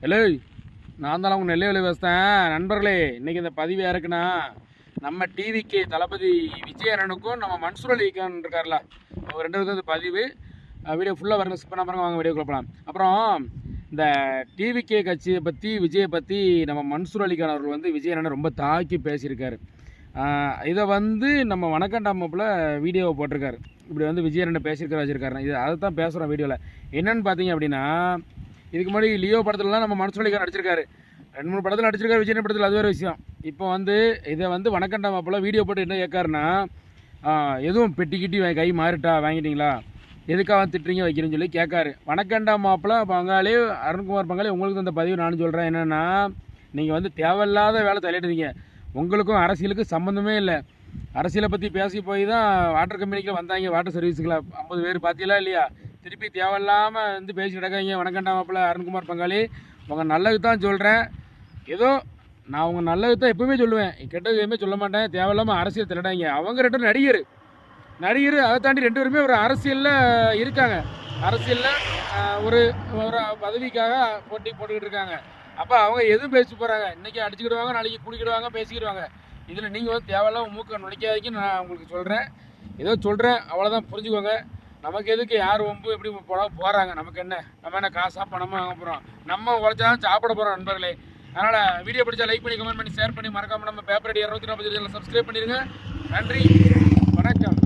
Hello நான் தான் உங்கள் நெல்லை பேசுகிறேன் நண்பர்களே இன்றைக்கி இந்த பதிவு யாருக்குன்னா நம்ம டிவிக்கு தளபதி விஜயனனுக்கும் நம்ம மன்சூர் அலிகான் இருக்கார்ல. அவர் ரெண்டு பேருக்கு இந்த பதிவு. வீடியோ ஃபுல்லாக வரணும். ஸ்கிப் பண்ண பாருங்க வாங்க வீடியோ போகலாம் அப்புறம் இந்த டிவிகே கட்சியை பற்றி விஜயை பற்றி நம்ம மன்சூர் அலிகான் அவர்கள் வந்து விஜயனனை ரொம்ப தாக்கி பேசியிருக்காரு. இதை வந்து நம்ம வணக்கண்டாமப்பில் வீடியோவை போட்டிருக்காரு. இப்படி வந்து விஜயனன் பேசியிருக்காரு வச்சிருக்காரு. இது அதை தான் பேசுகிறோம் வீடியோவில் என்னென்னு பார்த்தீங்க அப்படின்னா இதுக்கு முன்னாடி லியோ படத்துலலாம் நம்ம மனசுலிக்கார் நடிச்சிருக்காரு. ரெண்டு மூணு படத்தில் நடிச்சிருக்காரு விஜய் படத்தில் அது வேறு விஷயம். இப்போ வந்து இதை வந்து வணக்கண்டா மாப்பிள்ள வீடியோ போட்டு என்ன கேட்காருன்னா எதுவும் பெட்டி கிட்டி கை மாறிட்டா வாங்கிட்டீங்களா? எதுக்காக திட்டுறீங்க வைக்கிறேன்னு சொல்லி கேட்காரு. வணக்கண்டா மாப்பிள்ள பங்காளி அருண்குமார் பங்காளி உங்களுக்கு அந்த பதிவு நானும் சொல்கிறேன் என்னென்னா நீங்கள் வந்து தேவையில்லாத வேலை தலையிடுறீங்க உங்களுக்கும் அரசியலுக்கும் சம்மந்தமே இல்லை. அரசியலை பற்றி பேசி போய் தான் வாட்டர் கம்பெனிக்கு வந்தாங்க வாட்டர் சர்வீஸுக்குள்ள ஐம்பது பேர் பார்த்தீங்களா இல்லையா? திருப்பி தேவையில்லாமல் வந்து பேசி கிடக்காங்க வணக்கண்டா மாப்பிள்ள அருண்குமார் பங்காளி. உங்கள் நல்லது தான் சொல்கிறேன் ஏதோ நான் உங்கள் நல்லது தான் எப்பவுமே சொல்லுவேன். கெட்டது எதுவுமே சொல்ல மாட்டேன். தேவையில்லாமல் அரசியல் திரடாங்க அவங்க ரெண்டு நடிகர். நடிகர் அதை தாண்டி ரெண்டு பேருமே ஒரு அரசியலில் இருக்காங்க. அரசியலில் ஒரு ஒரு பதவிக்காக போட்டி போட்டுக்கிட்டு இருக்காங்க. அப்போ அவங்க எதுவும் பேசி போகிறாங்க இன்றைக்கி அடிச்சுக்கிடுவாங்க நாளைக்கு குடிக்கிடுவாங்க பேசிக்கிடுவாங்க. இதில் நீங்கள் வந்து தேவையில்லாமல் மூக்க நுழைக்காதீங்கன்னு நான் உங்களுக்கு சொல்கிறேன் ஏதோ சொல்கிறேன் அவ்வளோதான் புரிஞ்சுக்கோங்க. நமக்கு எதுக்கு யார் ஒம்பு எப்படி போகிறாங்க நமக்கு என்ன? நம்ம என்ன காசாக பணமாக வாங்க போகிறோம் நம்ம உழைச்சாலும் சாப்பிட போகிறோம் நண்பர்களே. அதனால் வீடியோ பிடிச்சா லைக் பண்ணி கமெண்ட் பண்ணி ஷேர் பண்ணி மறக்காமல் நம்ம பேப்பர் அடி இரநூத்தி நாற்பது சப்ஸ்கிரைப் பண்ணிடுங்க நன்றி. வணக்கம்.